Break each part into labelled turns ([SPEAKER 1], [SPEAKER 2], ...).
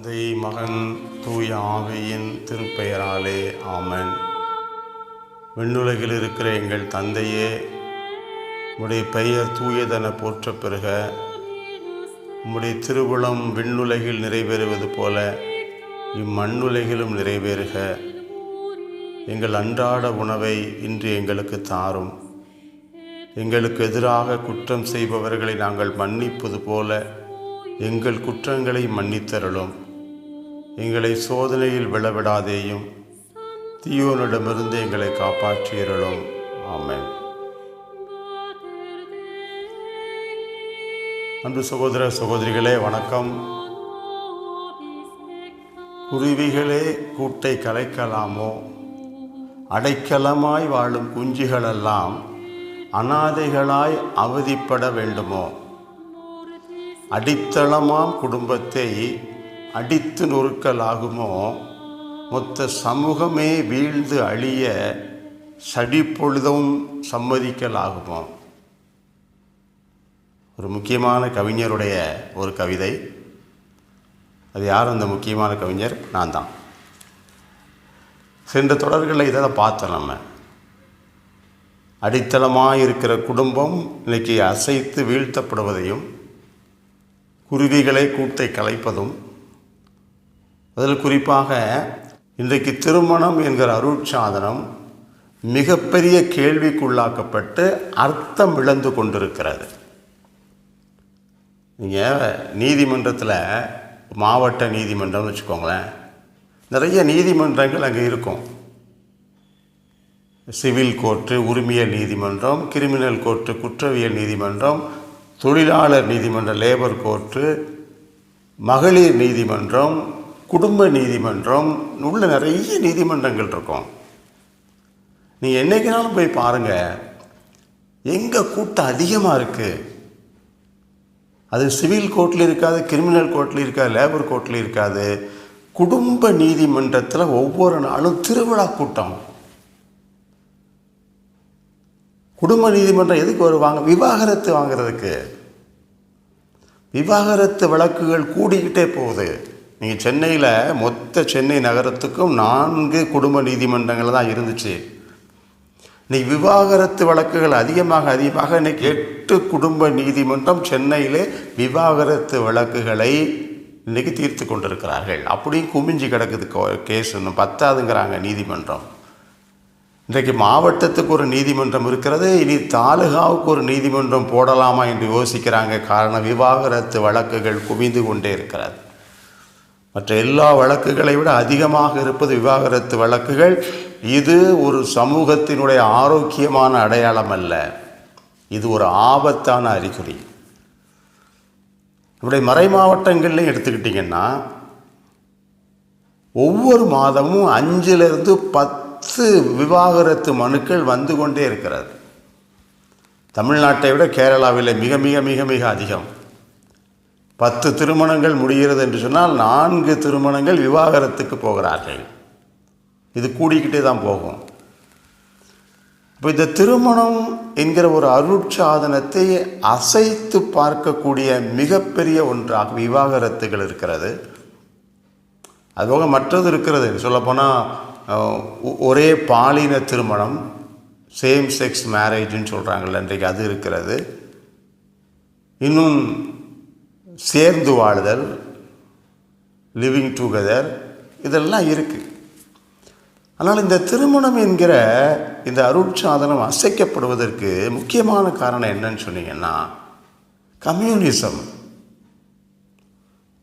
[SPEAKER 1] தந்தை மகன் தூய ஆவியின் திருப்பெயராலே ஆமன். விண்ணுலகில் இருக்கிற எங்கள் தந்தையே உம்முடைய பெயர் தூயதென போற்ற பெறுக உம்முடைய திருவுளம் விண்ணுலகில் நிறைவேறுவது போல இம்மண்ணுலகிலும் நிறைவேறுக. எங்கள் அன்றாட உணவை இன்று எங்களுக்கு தாரும். எங்களுக்கு எதிராக குற்றம் செய்பவர்களை நாங்கள் மன்னிப்பது போல எங்கள் குற்றங்களை மன்னித்தருளும். எங்களை சோதனையில் விழவிடாதேயும் தீயோனிடமிருந்து எங்களை காப்பாற்றியிருளும். ஆமென். அன்பு சகோதர சகோதரிகளே வணக்கம். குருவிகளே கூட்டை கலைக்கலாமோ? அடைக்கலமாய் வாழும் குஞ்சுகளெல்லாம் அனாதைகளாய் அவதிப்பட வேண்டுமோ? அடித்தளமாம் குடும்பத்தை அடித்து நொறுக்கலாகுமோ? மொத்த சமூகமே வீழ்ந்து அழிய சடிப்பொழுதும் சம்மதிக்கலாகுமோ? ஒரு முக்கியமான கவிஞருடைய ஒரு கவிதை. அது யார் அந்த முக்கியமான கவிஞர்? நான் தான். சென்ற தொடர்களில் இதை பார்த்தோம் நம்ம. அடித்தளமாக இருக்கிற குடும்பம் இன்னைக்கு அசைத்து வீழ்த்தப்படுவதையும் குருவிகளை கூட்டை கலைப்பதும் அதில் குறிப்பாக இன்றைக்கு திருமணம் என்கிற அருட்சாதனம் மிகப்பெரிய கேள்விக்குள்ளாக்கப்பட்டு அர்த்தம் இழந்து கொண்டிருக்கிறது. நீங்கள் நீதிமன்றத்தில் மாவட்ட நீதிமன்றம்னு வச்சுக்கோங்களேன் நிறைய நீதிமன்றங்கள் அங்கே இருக்கும். சிவில் கோர்ட்டு உரிமையல் நீதிமன்றம் கிரிமினல் கோர்ட்டு குற்றவியல் நீதிமன்றம் தொழிலாளர் நீதிமன்றம் லேபர் கோர்ட்டு மகளிர் நீதிமன்றம் குடும்ப நீதிமன்றம் உள்ள நிறைய நீதிமன்றங்கள் இருக்கும். நீ என்றைக்குனாலும் போய் பாருங்கள் எங்கே கூட்டம் அதிகமாக இருக்குது அது சிவில் கோர்ட்டில் இருக்காது கிரிமினல் கோர்ட்டில் இருக்காது லேபர் கோர்ட்டில் இருக்காது. குடும்ப நீதிமன்றத்தில் ஒவ்வொரு நாளும் திருவிழா கூட்டம். குடும்ப நீதிமன்றம் எதுக்கு வருவாங்க? விவாகரத்து வாங்குறதுக்கு. விவாகரத்து வழக்குகள் கூடிக்கிட்டே போகுது. நீங்கள் சென்னையில் மொத்த சென்னை நகரத்துக்கும் நான்கு குடும்ப நீதிமன்றங்கள் தான் இருந்துச்சு. இன்னைக்கு விவாகரத்து வழக்குகள் அதிகமாக அதிகமாக இன்னைக்கு எட்டு குடும்ப நீதிமன்றம் சென்னையிலே விவாகரத்து வழக்குகளை இன்றைக்கி தீர்த்து கொண்டிருக்கிறார்கள். அப்படியும் குமிஞ்சு கிடக்குது கேஸ் இன்னும் பத்தாதுங்கிறாங்க நீதிமன்றம். இன்றைக்கு மாவட்டத்துக்கு ஒரு நீதிமன்றம் இருக்கிறது இனி தாலுகாவுக்கு ஒரு நீதிமன்றம் போடலாமா என்று யோசிக்கிறாங்க. காரணம் விவாகரத்து வழக்குகள் குவிந்து கொண்டே இருக்கிறது. மற்ற எல்லா வழக்குகளை விட அதிகமாக இருப்பது விவாகரத்து வழக்குகள். இது ஒரு சமூகத்தினுடைய ஆரோக்கியமான அடையாளம் அல்ல. இது ஒரு ஆபத்தான அறிகுறி. நம்முடைய மறை மாவட்டங்கள்லையும் எடுத்துக்கிட்டிங்கன்னா ஒவ்வொரு மாதமும் அஞ்சிலிருந்து பத்து விவாகரத்து மனுக்கள் வந்து கொண்டே இருக்கிறது. தமிழ்நாட்டை விட கேரளாவில் மிக மிக மிக மிக அதிகம். பத்து திருமணங்கள் முடிகிறது என்று சொன்னால் நான்கு திருமணங்கள் விவாகரத்துக்கு போகிறார்கள். இது கூடிக்கிட்டே தான் போகும். இப்போ இந்த திருமணம் என்கிற ஒரு அருட்சாதனத்தை அசைத்து பார்க்கக்கூடிய மிகப்பெரிய ஒன்றாக விவாகரத்துகள் இருக்கிறது. அதுபோக மற்றது இருக்கிறது. சொல்லப்போனால் ஒரே பாலின திருமணம் சேம் செக்ஸ் மேரேஜ்னு சொல்கிறாங்கல்ல இன்றைக்கு அது இருக்கிறது. இன்னும் சேர்ந்து வாழுதல் லிவிங் டுகெதர் இதெல்லாம் இருக்குது ஆனால் இந்த திருமணம் என்கிற இந்த அருட்சாதனம் அசைக்கப்படுவதற்கு முக்கியமான காரணம் என்னன்னு சொன்னீங்கன்னா கம்யூனிசம்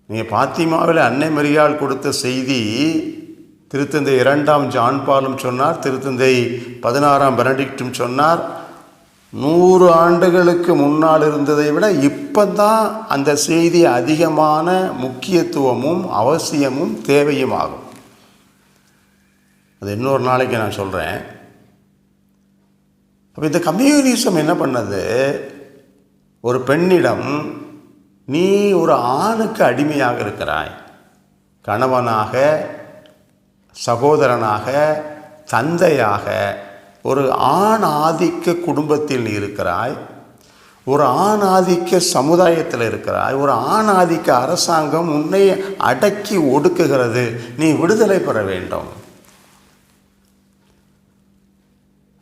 [SPEAKER 1] நீங்கள் பாத்திமாவில் அன்னை மரியாள் கொடுத்த செய்தி திருத்தந்தை இரண்டாம் ஜான்பாலும் சொன்னார் திருத்தந்தை பதினாறாம் பெனடிக்டும் சொன்னார் நூறு ஆண்டுகளுக்கு முன்னால் இருந்ததை விட இப்போ தான் அந்த செய்தி அதிகமான முக்கியத்துவமும் அவசியமும் தேவையும் ஆகும் அது இன்னொரு நாளைக்கு நான் சொல்கிறேன் அப்போ இந்த கம்யூனிசம் என்ன பண்ணது? ஒரு பெண்ணிடம் நீ ஒரு ஆணுக்கு அடிமையாக இருக்கிறாய். கணவனாக சகோதரனாக தந்தையாக ஒரு ஆண் ஆதிக்க குடும்பத்தில் இருக்கிறாய் ஒரு ஆண் ஆதிக்க சமுதாயத்தில் இருக்கிறாய் ஒரு ஆண் ஆதிக்க அரசாங்கம் உன்னை அடக்கி ஒடுக்குகிறது நீ விடுதலை பெற வேண்டும்.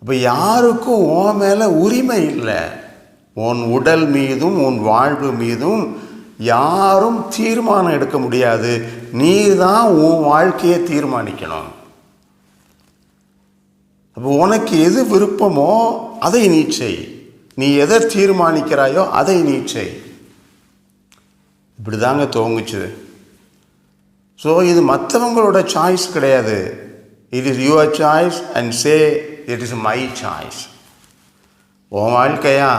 [SPEAKER 1] இப்போ யாருக்கும் உன் மேலே உரிமை இல்லை. உன் உடல் மீதும் உன் வாழ்வு மீதும் யாரும் தீர்மானம் எடுக்க முடியாது. நீ தான் உன் வாழ்க்கையை தீர்மானிக்கணும். அப்போ உனக்கு எது விருப்பமோ அதை நீ செய். நீ எதை தீர்மானிக்கிறாயோ அதை நீ செய். இப்படி தாங்க துவங்குச்சு ஸோ இது மற்றவங்களோட சாய்ஸ் கிடையாது. It is your choice and say it is my choice உன் வாழ்க்கையா?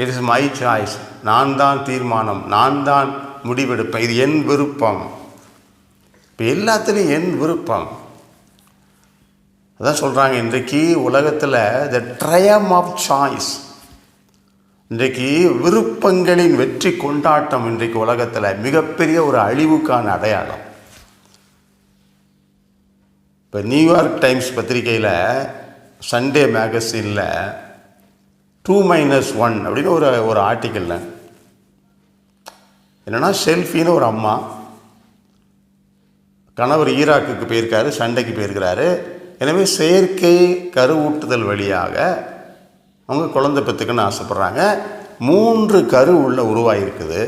[SPEAKER 1] இட் இஸ் மை சாய்ஸ் நான் தான் தீர்மானம். நான் தான் முடிவெடுப்பேன். இது என் விருப்பம். இப்போ எல்லாத்துலேயும் என் விருப்பம். அதான் சொல்கிறாங்க இன்றைக்கு உலகத்தில் த ட்ரயம் ஆஃப் சாய்ஸ் இன்றைக்கு விருப்பங்களின் வெற்றி கொண்டாட்டம் இன்றைக்கு உலகத்தில் மிகப்பெரிய ஒரு அழிவுக்கான அடையாளம். இப்போ நியூயார்க் டைம்ஸ் பத்திரிகையில் சண்டே மேகசினில் டூ மைனஸ் ஒன் அப்படின்னு ஒரு ஒரு ஆர்டிக்கலில் என்னென்னா செல்ஃபின்னு ஒரு அம்மா கணவர் ஈராக்குக்கு போயிருக்காரு சண்டைக்கு போயிருக்கிறாரு. எனவே செயற்கை கருவூட்டுதல் வழியாக அவங்க குழந்தை பெற்றுக்குன்னு ஆசைப்பட்றாங்க. மூன்று கரு உள்ள உருவாகிருக்குது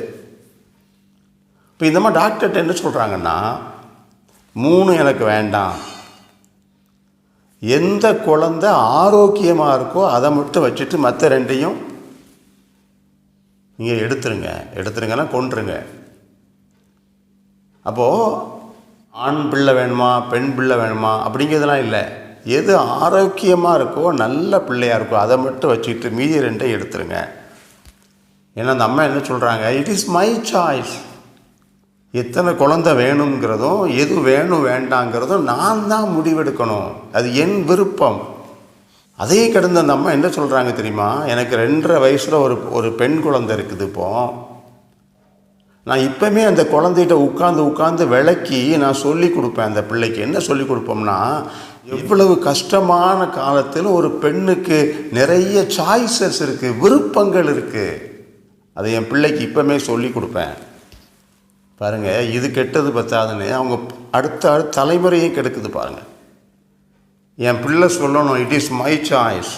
[SPEAKER 1] இப்போ இந்த மாதிரி டாக்டர்கிட்ட என்ன சொல்கிறாங்கன்னா மூணு எனக்கு வேண்டாம். எந்த குழந்தை ஆரோக்கியமாக இருக்கோ அதை மட்டும் வச்சுட்டு மற்ற ரெண்டையும் நீங்கள் எடுத்துருங்க. எடுத்துருங்கன்னா கொன்றுங்க. அப்போது ஆண் பிள்ளை வேணுமா பெண் பிள்ளை வேணுமா அப்படிங்கிறதுலாம் இல்லை. எது ஆரோக்கியமாக இருக்கோ நல்ல பிள்ளையாக இருக்கோ அதை மட்டும் வச்சுக்கிட்டு மீதி ரெண்டையும் எடுத்துருங்க. ஏன்னா அந்த அம்மா என்ன சொல்கிறாங்க இட் இஸ் மை சாய்ஸ் எத்தனை குழந்தை வேணுங்கிறதும் எது வேணும் வேண்டாங்கிறதும் நான் தான் முடிவெடுக்கணும். அது என் விருப்பம். அதையும் கடந்த அந்த அம்மா என்ன சொல்கிறாங்க தெரியுமா? எனக்கு ரெண்டரை வயசில் ஒரு ஒரு பெண் குழந்தை இருக்குது இப்போது நான் இப்போவுமே அந்த குழந்தைகிட்ட உட்காந்து உட்காந்து விளக்கி நான் சொல்லி கொடுப்பேன். அந்த பிள்ளைக்கு என்ன சொல்லி கொடுப்போம்னா எவ்வளவு கஷ்டமான காலத்தில் ஒரு பெண்ணுக்கு நிறைய சாய்ஸஸ் இருக்குது விருப்பங்கள் இருக்குது அதை என் பிள்ளைக்கு இப்போவுமே சொல்லி கொடுப்பேன். பாருங்கள் இது கெட்டது பத்தாதுன்னு அவங்க அடுத்த அடுத்த தலைமுறையும் கெடுக்குது பாருங்கள் என் பிள்ளை சொல்லணும் இட் இஸ் மை சாய்ஸ்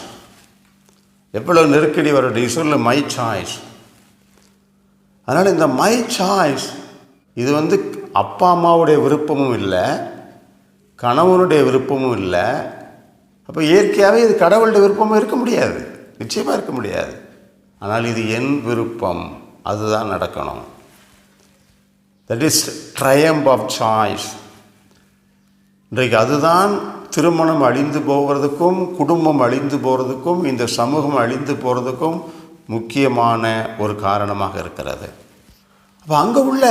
[SPEAKER 1] எவ்வளோ நெருக்கடி வரட்டும் சொல்லு மை சாய்ஸ் அதனால் இந்த மை சாய்ஸ் இது வந்து அப்பா அம்மாவுடைய விருப்பமும் இல்லை கணவனுடைய விருப்பமும் இல்லை. அப்போ இயற்கையாகவே இது கடவுளுடைய விருப்பமும் இருக்க முடியாது. நிச்சயமாக இருக்க முடியாது. ஆனால் இது என் விருப்பம். அதுதான் நடக்கணும். That is triumph of choice இன்றைக்கு அதுதான் திருமணம் அழிந்து போகிறதுக்கும் குடும்பம் அழிந்து போகிறதுக்கும் இந்த சமூகம் அழிந்து போகிறதுக்கும் முக்கியமான ஒரு காரணமாக இருக்கிறது. அப்போ அங்கே உள்ள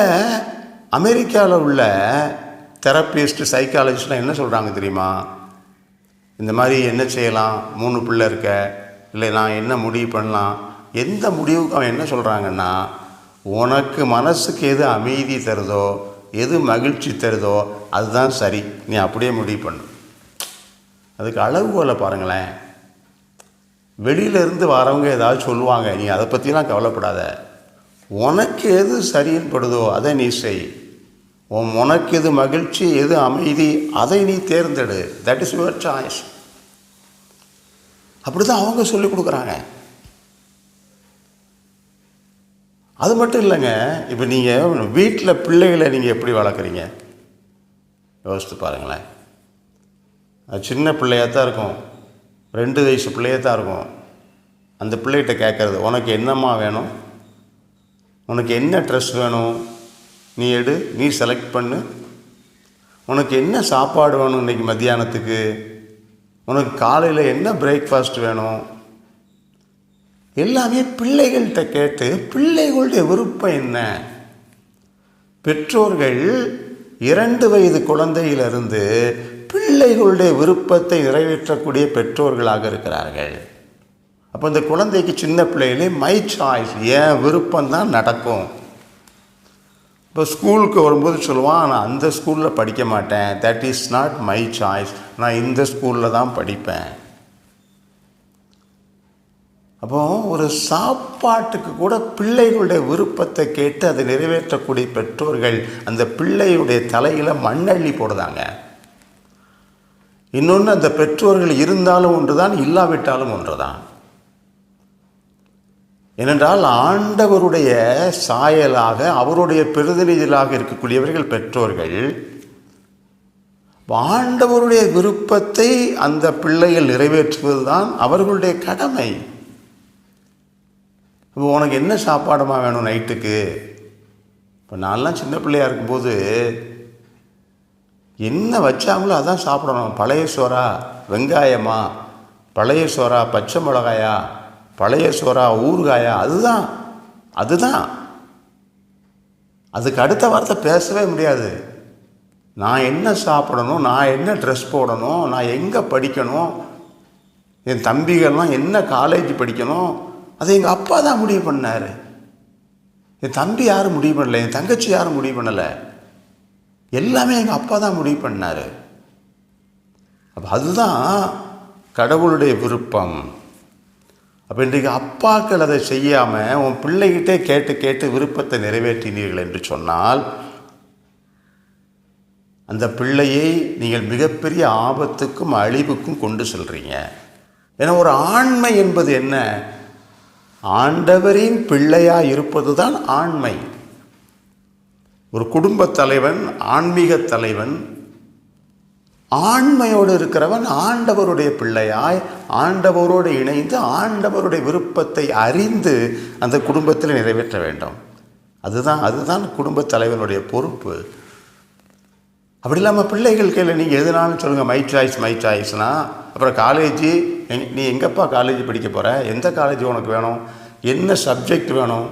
[SPEAKER 1] அமெரிக்காவில் உள்ள தெரப்பிஸ்ட் சைக்காலஜிஸ்ட்லாம் என்ன சொல்கிறாங்க தெரியுமா? இந்த மாதிரி என்ன செய்யலாம்? மூணு பிள்ளை இருக்க இல்லை நான் என்ன முடிவு பண்ணலாம்? எந்த முடிவுக்கு அவன் என்ன சொல்கிறாங்கன்னா உனக்கு மனசுக்கு எது அமைதி தருதோ எது மகிழ்ச்சி தருதோ அதுதான் சரி. நீ அப்படியே முடிவு பண்ணு. அதுக்கு அளவுகோலை பாருங்களேன். வெளியிலேருந்து வரவங்க ஏதாவது சொல்லுவாங்க. நீ அதை பற்றிலாம் கவலைப்படாத. உனக்கு எது சரின்னு படுதோ அதை நீ செய். உன் உனக்கு எது மகிழ்ச்சி எது அமைதி அதை நீ தேர்ந்தெடு. தட் இஸ் யுவர் சாய்ஸ் அப்படி தான் அவங்க சொல்லிக் கொடுக்குறாங்க. அது மட்டும் இல்லைங்க இப்போ நீங்கள் வீட்டில் பிள்ளைகளை நீங்கள் எப்படி வளர்க்குறீங்க? யோசித்து பாருங்களேன். அது சின்ன பிள்ளையாக தான் இருக்கும். ரெண்டு வயசு பிள்ளையாக தான் இருக்கும். அந்த பிள்ளைகிட்ட கேட்குறது உனக்கு என்னம்மா வேணும்? உனக்கு என்ன ட்ரெஸ் வேணும்? நீ எடு நீ செலக்ட் பண்ணு. உனக்கு என்ன சாப்பாடு வேணும் இன்றைக்கி மத்தியானத்துக்கு? உனக்கு காலையில் என்ன பிரேக்ஃபாஸ்ட் வேணும்? எல்லாமே பிள்ளைகள்கிட்ட கேட்டு பிள்ளைகளுடைய விருப்பம் என்ன? பெற்றோர்கள் இரண்டு வயது குழந்தையிலிருந்து பிள்ளைகளுடைய விருப்பத்தை நிறைவேற்றக்கூடிய பெற்றோர்களாக இருக்கிறார்கள். அப்போ இந்த குழந்தைக்கு சின்ன பிள்ளையிலே மை சாய்ஸ் என் விருப்பம் தான் நடக்கும். இப்போ ஸ்கூலுக்கு வரும்போது சொல்லுவான் நான் அந்த ஸ்கூலில் படிக்க மாட்டேன். That is not my choice நான் இந்த ஸ்கூலில் தான் படிப்பேன். அப்போ ஒரு சாப்பாட்டுக்கு கூட பிள்ளைகளுடைய விருப்பத்தை கேட்டு அதை நிறைவேற்றக்கூடிய பெற்றோர்கள் அந்த பிள்ளையுடைய தலையில் மண்ணள்ளி போடுதாங்க. இன்னொன்று அந்த பெற்றோர்கள் இருந்தாலும் ஒன்றுதான் இல்லாவிட்டாலும் ஒன்று தான் ஏனென்றால் ஆண்டவருடைய சாயலாக அவருடைய பிரதிநிதிகளாக இருக்கக்கூடியவர்கள் பெற்றோர்கள். ஆண்டவருடைய விருப்பத்தை அந்த பிள்ளைகள் நிறைவேற்றுவதுதான் அவர்களுடைய கடமை. இப்போ உனக்கு என்ன சாப்பாடுமா வேணும் நைட்டுக்கு? இப்போ நான்லாம் சின்ன பிள்ளையாக இருக்கும்போது என்ன வச்சாங்களோ அதான் சாப்பிடணும். பழைய சோறா வெங்காயமா? பழைய சோறா பச்சை மிளகாயா? பழைய சோறா ஊறுகாயா அதுதான். அதுதான். அதுக்கு அடுத்த வார்த்தை பேசவே முடியாது. நான் என்ன சாப்பிடணும் நான் என்ன ட்ரெஸ் போடணும் நான் எங்கே படிக்கணும் என் தம்பிகள்லாம் என்ன காலேஜ் படிக்கணும் அதை எங்கள் அப்பா தான் முடிவு பண்ணார். என் தம்பி யாரும் முடிவு பண்ணலை என் தங்கச்சி யாரும் முடிவு பண்ணலை. எல்லாமே எங்கள் அப்பா தான் முடிவு பண்ணார். அப்போ அதுதான் கடவுளுடைய விருப்பம். அப்போ இன்றைக்கு அப்பாக்கள் அதை செய்யாமல் உன் பிள்ளைகிட்டே கேட்டு கேட்டு விருப்பத்தை நிறைவேற்றினீர்கள் என்று சொன்னால் அந்த பிள்ளையை நீங்கள் மிகப்பெரிய ஆபத்துக்கும் அழிவுக்கும் கொண்டு செல்றீங்க. ஏன்னா ஒரு ஆண்மை என்பது என்ன? ஆண்டவரின் பிள்ளையாக இருப்பது தான் ஆண்மை. ஒரு குடும்பத் தலைவன் ஆன்மீக தலைவன் ஆண்மையோடு இருக்கிறவன் ஆண்டவருடைய பிள்ளையாய் ஆண்டவரோடு இணைந்து ஆண்டவருடைய விருப்பத்தை அறிந்து அந்த குடும்பத்தில் நிறைவேற்ற வேண்டும். அதுதான் அதுதான் குடும்பத் தலைவனுடைய பொறுப்பு. அப்படி இல்லாமல் பிள்ளைகள் கையில் நீங்கள் எதுனாலும் சொல்லுங்கள் மை சாய்ஸ் மை சாய்ஸ்னால் அப்புறம் காலேஜ் நீ எங்கப்பா காலேஜ் படிக்க போகிற எந்த காலேஜ் உனக்கு வேணும்? என்ன சப்ஜெக்ட் வேணும்?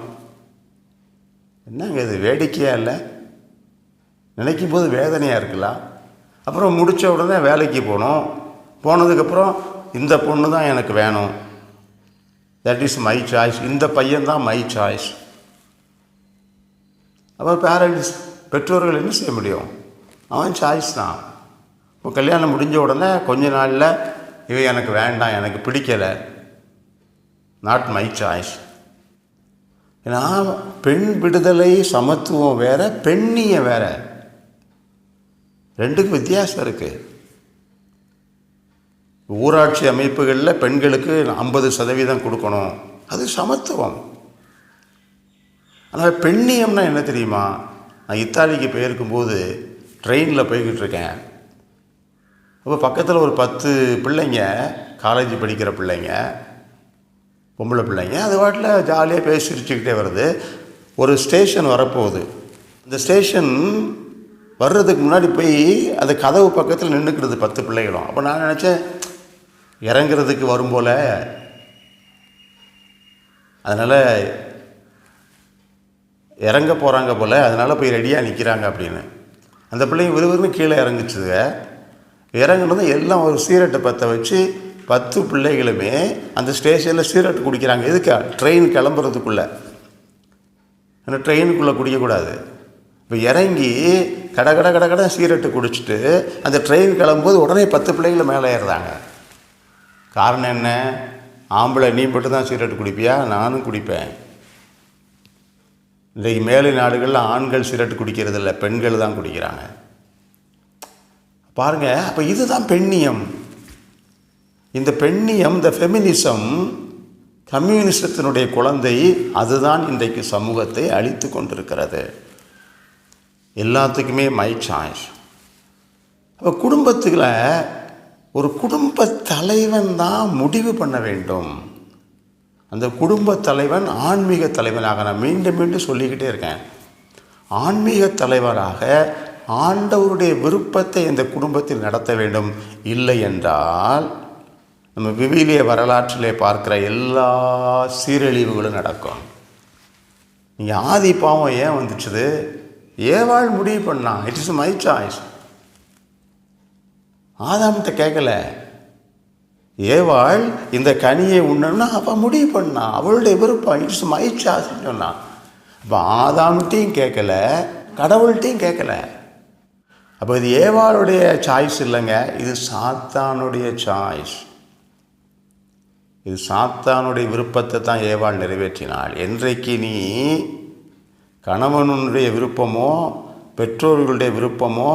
[SPEAKER 1] என்னங்க இது வேடிக்கையாக இல்லை? நினைக்கும் போது வேதனையாக இருக்கலாம் அப்புறம் முடித்த உடனே வேலைக்கு போனோம். போனதுக்கப்புறம் இந்த பொண்ணு தான் எனக்கு வேணும். தட் இஸ் மை சாய்ஸ் இந்த பையன் தான் மை சாய்ஸ் அப்புறம் பேரண்ட்ஸ் பெற்றோர்கள் என்ன செய்ய முடியும்? அவன் சாய்ஸ் தான். இப்போ கல்யாணம் முடிஞ்ச உடனே கொஞ்ச நாளில் இவை எனக்கு வேண்டாம் எனக்கு பிடிக்கலை. நாட் மை சாய்ஸ் ஏன்னா பெண் விடுதலை சமத்துவம் வேறு பெண்ணிய வேறு. ரெண்டுக்கும் வித்தியாசம் இருக்குது ஊராட்சி அமைப்புகளில் பெண்களுக்கு ஐம்பது சதவீதம் கொடுக்கணும். அது சமத்துவம். ஆனால் பெண்ணியம்னா என்ன தெரியுமா? நான் இத்தாலிக்கு போயிருக்கும்போது ட்ரெயினில் போய்கிட்டு இருக்கேன். அப்போ பக்கத்தில் ஒரு பத்து பிள்ளைங்க காலேஜ் படிக்கிற பிள்ளைங்க பொம்பளை பிள்ளைங்க அது பாட்டில் ஜாலியாக பேசி சிரிச்சுக்கிட்டே வருது. ஒரு ஸ்டேஷன் வரப்போகுது. இந்த ஸ்டேஷன் வர்றதுக்கு முன்னாடி போய் அந்த கதவு பக்கத்தில் நின்றுக்கிறது பத்து பிள்ளைகளும். அப்போ நான் நினச்சேன் இறங்குறதுக்கு வரும் போல். அதனால் இறங்க போகிறாங்க போல் அதனால் போய் ரெடியாக நிற்கிறாங்க அப்படின்னு. அந்த பிள்ளைங்க விறுவிறுன்னு கீழே இறங்குச்சுதுங்க இறங்குனது எல்லாம் ஒரு சீரட்டை பற்ற வச்சு பத்து பிள்ளைகளுமே அந்த ஸ்டேஷனில் சீரட் குடிக்கிறாங்க. எதுக்கா? ட்ரெயின் கிளம்புறதுக்குள்ளே. ஏன்னா ட்ரெயினுக்குள்ளே குடிக்கக்கூடாது. இப்போ இறங்கி கட கட கட கட சீரட்டு குடிச்சிட்டு அந்த ட்ரெயின் கிளம்பும்போது உடனே பத்து பிள்ளைகள் மேலே ஏறுறாங்க. காரணம் என்ன? ஆம்பளை நீ மட்டும் தான் சீரட்டு குடிப்பியா? நானும் குடிப்பேன். இன்றைக்கு மேலை நாடுகளில் ஆண்கள் சிரட்டு குடிக்கிறது இல்லை பெண்கள் தான் குடிக்கிறாங்க. பாருங்கள் அப்போ இதுதான் பெண்ணியம். இந்த பெண்ணியம் இந்த ஃபெமினிசம் கம்யூனிசத்தினுடைய குழந்தை அதுதான் இன்றைக்கு சமூகத்தை அழித்து கொண்டிருக்கிறது. எல்லாத்துக்குமே மை சாய்ஸ் அப்போ குடும்பத்தில் ஒரு குடும்ப தலைவன் தான் முடிவு பண்ண வேண்டும். அந்த குடும்ப தலைவன் ஆன்மீக தலைவனாக நான் மீண்டும் மீண்டும் சொல்லிக்கிட்டே இருக்கேன். ஆன்மீக தலைவராக ஆண்டவருடைய விருப்பத்தை இந்த குடும்பத்தில் நடத்த வேண்டும். இல்லை என்றால் நம்ம விவிலிய வரலாற்றிலே பார்க்குற எல்லா சீரழிவுகளும் நடக்கும். நீங்கள் ஆதி பாவம் ஏன் வந்துச்சுது? ஏவாள் முடிவு பண்ணான் இட் இஸ் மை சாய்ஸ் ஆதாம்கிட்ட கேட்கல ஏவாள் இந்த கனியை உண்ணணும்னா அவள் முடிவு பண்ணா. அவளுடைய விருப்பம் இட்ஸ் மை சாய்ஸ்ன்னு சொன்னான் அப்போ ஆதாம்கிட்டையும் கேட்கல கடவுள்கிட்டையும் கேட்கல அப்போ இது ஏவாளுடைய சாய்ஸ் இல்லைங்க. இது சாத்தானுடைய சாய்ஸ் இது சாத்தானுடைய விருப்பத்தை தான் ஏவாள் நிறைவேற்றினாள். என்றைக்கு நீ கணவனுடைய விருப்பமோ பெற்றோர்களுடைய விருப்பமோ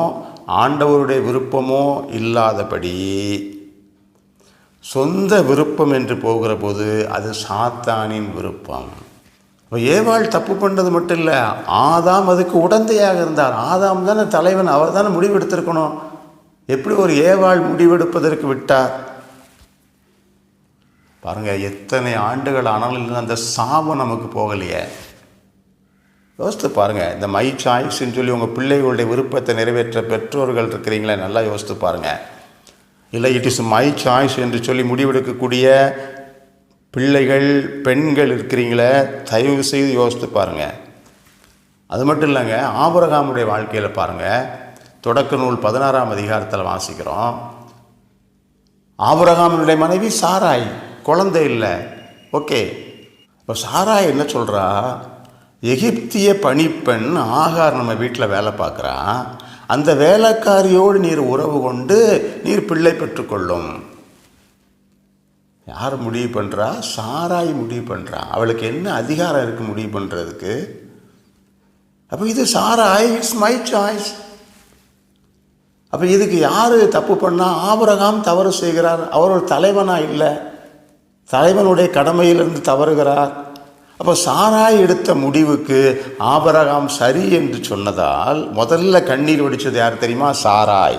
[SPEAKER 1] ஆண்டவருடைய விருப்பமோ இல்லாதபடி சொந்த விருப்பம் என்று போகிற போது அது சாத்தானின் விருப்பம். இப்போ ஏவாள் தப்பு பண்ணுறது மட்டும் இல்லை ஆதாம் அதுக்கு உடந்தையாக இருந்தார். ஆதாம் தானே தலைவன் அவர் தானே முடிவெடுத்திருக்கணும். எப்படி ஒரு ஏவாள் முடிவெடுப்பதற்கு விட்டார்? பாருங்கள் எத்தனை ஆண்டுகள் ஆனாலும் அந்த சாபம் நமக்கு போகலையே. யோசித்து பாருங்கள் இந்த மை சாய்ஸ்ன்னு சொல்லி உங்கள் பிள்ளைகளுடைய விருப்பத்தை நிறைவேற்ற பெற்றோர்கள் இருக்கிறீங்களே நல்லா யோசித்து பாருங்கள் இல்லை இட் இஸ் மை சாய்ஸ் என்று சொல்லி முடிவெடுக்கக்கூடிய பிள்ளைகள் பெண்கள் இருக்கிறீங்களே தயவு செய்து யோசித்து பாருங்க. அது மட்டும் இல்லைங்க ஆபரகாமுடைய வாழ்க்கையில் பாருங்கள் தொடக்க நூல் பதினாறாம் அதிகாரத்தில் வாசிக்கிறோம். ஆபரகாமனுடைய மனைவி சாராய் குழந்தை இல்லை. ஓகே இப்போ சாராய் என்ன சொல்கிறா எகிப்திய பணிப்பெண் ஆகார் நம்ம வீட்டில் வேலை பார்க்குறான் அந்த வேலைக்காரியோடு நீர் உறவு கொண்டு நீர் பிள்ளை பெற்றுக்கொள்ளும் யார் முடிவு பண்ணுறா சாராய் முடிவு பண்ணுறா அவளுக்கு என்ன அதிகாரம் இருக்குது முடிவு பண்ணுறதுக்கு அப்போ இது சாராய் இட்ஸ் மை சாய்ஸ் அப்போ இதுக்கு யார் தப்பு பண்ணால் ஆபரகாம் தவறு செய்கிறார். அவர் ஒரு தலைவனாக இல்லை. தலைவனுடைய கடமையிலிருந்து தவறுகிறார். அப்போ சாராய் எடுத்த முடிவுக்கு ஆபரகாம் சரி என்று சொன்னதால் முதல்ல கண்ணீர் வடித்தது யார் தெரியுமா? சாராய்.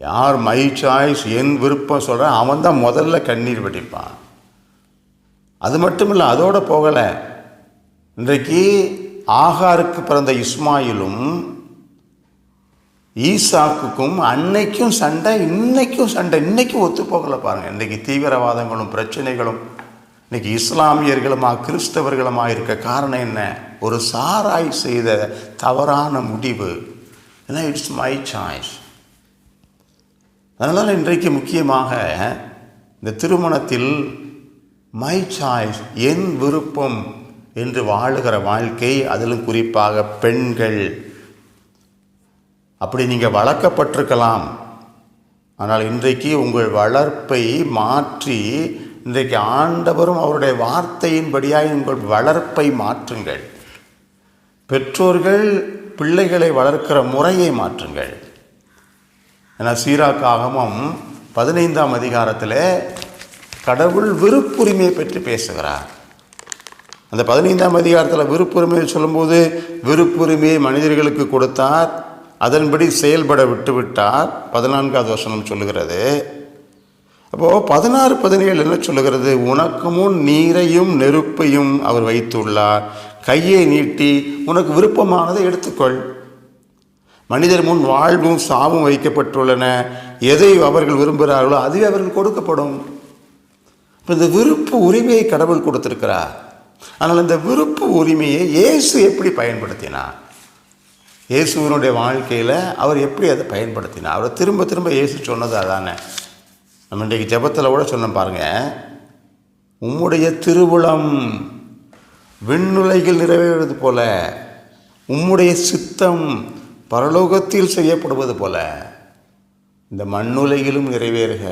[SPEAKER 1] யார் மை சாய்ஸ் என் விருப்பம் சொல்கிறேன் அவன் தான் முதல்ல கண்ணீர் வடிப்பான். அது மட்டும் இல்லை அதோடு போகலை. இன்றைக்கு ஆகாருக்கு பிறந்த இஸ்மாயிலும் ஈசாக்குக்கும் அன்னைக்கும் சண்டை இன்னைக்கும் சண்டை இன்னைக்கும் ஒத்து போகலை பாருங்கள் இன்றைக்கி தீவிரவாதங்களும் பிரச்சனைகளும் இன்னைக்கு இஸ்லாமியர்களுமா கிறிஸ்தவர்களுமா இருக்க காரணம் என்ன? ஒரு சாராய் செய்த தவறான முடிவு. ஏன்னா இட்ஸ் மை சாய்ஸ் அதனால் இன்றைக்கு முக்கியமாக இந்த திருமணத்தில் மை சாய்ஸ் என் விருப்பம் என்று வாழுகிற வாழ்க்கை அதிலும் குறிப்பாக பெண்கள். அப்படி நீங்கள் வளர்க்கப்பட்டிருக்கலாம். ஆனால் இன்றைக்கு உங்கள் வளர்ப்பை மாற்றி இன்றைக்கு ஆண்டவரும் அவருடைய வார்த்தையின்படியாக உங்கள் வளர்ப்பை மாற்றுங்கள். பெற்றோர்கள் பிள்ளைகளை வளர்க்கிற முறையை மாற்றுங்கள். ஏன்னா சீராக்காகமும் பதினைந்தாம் அதிகாரத்தில் கடவுள் விருப்புரிமையை பற்றி பேசுகிறார். அந்த பதினைந்தாம் அதிகாரத்தில் விருப்புரிமையை சொல்லும்போது விருப்புரிமையை மனிதர்களுக்கு கொடுத்தார். அதன்படி செயல்பட விட்டுவிட்டார். பதினான்காவது வசனம் சொல்லுகிறது. அப்போது பதினாறு பதினேழு என்ன சொல்லுகிறது? உனக்கு முன் நீரையும் நெருப்பையும் அவர் வைத்துள்ளார். கையை நீட்டி உனக்கு விருப்பமானதை எடுத்துக்கொள். மனிதர் முன் வாழ்வும் சாவும் வைக்கப்பட்டுள்ளன. எதை அவர்கள் விரும்புகிறார்களோ அதுவே அவர்கள் கொடுக்கப்படும். இப்போ இந்த விருப்பு உரிமையை கடவுள் கொடுத்திருக்கிறார். ஆனால் இந்த விருப்பு உரிமையை இயேசு எப்படி பயன்படுத்தினார்? இயேசுவனுடைய வாழ்க்கையில் அவர் எப்படி அதை பயன்படுத்தினார்? அவரை திரும்ப திரும்ப இயேசு சொன்னது அதானே. நம்ம இன்றைக்கு ஜெபத்தில் கூட சொன்ன பாருங்கள் உம்முடைய திருவுளம் விண்ணுலைகள் நிறைவேறுவது போல உம்முடைய சித்தம் பரலோகத்தில் செய்யப்படுவது போல இந்த மண்ணுலையிலும் நிறைவேறுக.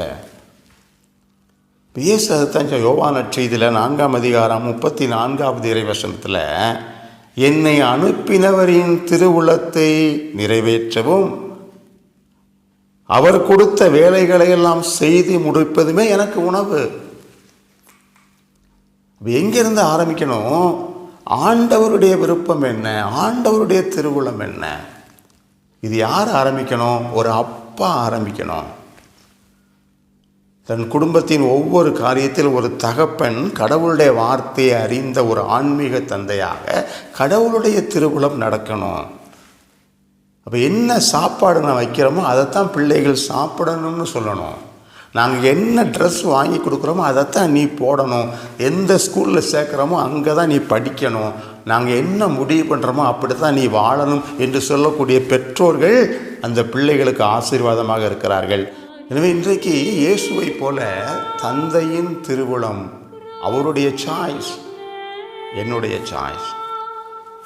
[SPEAKER 1] இயேசு அதுதான் யோவான் செய்தியில் நான்காம் அதிகாரம் முப்பத்தி நான்காவது இறைவசனத்தில் என்னை அனுப்பினவரின் திருவுளத்தை நிறைவேற்றவும். அவர் கொடுத்த வேலைகளை எல்லாம் செய்து முடிப்பதுமே எனக்கு உணவு. எங்கிருந்து ஆரம்பிக்கணும்? ஆண்டவருடைய விருப்பம் என்ன? ஆண்டவருடைய திருவுளம் என்ன? இது யார் ஆரம்பிக்கணும்? ஒரு அப்பா ஆரம்பிக்கணும். தன் குடும்பத்தின் ஒவ்வொரு காரியத்தில் ஒரு தகப்பன் கடவுளுடைய வார்த்தையை அறிந்த ஒரு ஆன்மீக தந்தையாக கடவுளுடைய திருவுளம் நடக்கணும். அப்போ என்ன சாப்பாடு நான் வைக்கிறோமோ அதைத்தான் பிள்ளைகள் சாப்பிடணும்னு சொல்லணும். நாங்கள் என்ன ட்ரெஸ் வாங்கி கொடுக்குறோமோ அதைத்தான் நீ போடணும். எந்த ஸ்கூலில் சேர்க்குறோமோ அங்கே தான் நீ படிக்கணும். நாங்கள் என்ன முடிவு பண்ணுறோமோ அப்படி தான் நீ வாழணும் என்று சொல்லக்கூடிய பெற்றோர்கள் அந்த பிள்ளைகளுக்கு ஆசீர்வாதமாக இருக்கிறார்கள். எனவே இன்றைக்கு இயேசுவை போல தந்தையின் திருவுளம் அவருடைய சாய்ஸ் என்னுடைய சாய்ஸ்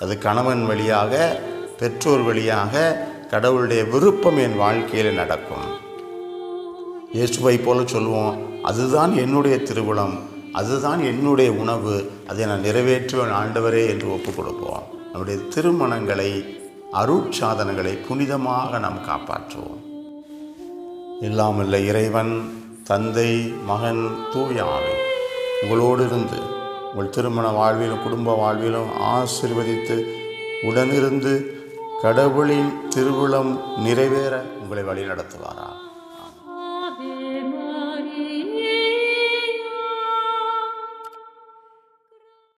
[SPEAKER 1] அது கணவன் வழியாக பெற்றோர் வழியாக கடவுளுடைய விருப்பம் என் வாழ்க்கையில் நடக்கும். இயேசுவை போல சொல்லுவோம் அதுதான் என்னுடைய திருவிழம் அதுதான் என்னுடைய உணவு அதை நான் நிறைவேற்றுவேன் ஆண்டவரே என்று ஒப்புக் கொடுப்போம். நம்முடைய திருமணங்களை அருட்சாதனங்களை புனிதமாக நாம் காப்பாற்றுவோம். இல்லாமல்ல இறைவன் தந்தை மகன் தூய ஆவி. உங்களோடு இருந்து உங்கள் திருமண வாழ்விலும் குடும்ப வாழ்விலும் ஆசிர்வதித்து உடனிருந்து கடவுளின் திருவுளம் நிறைவேற உங்களை வழி நடத்துவாரா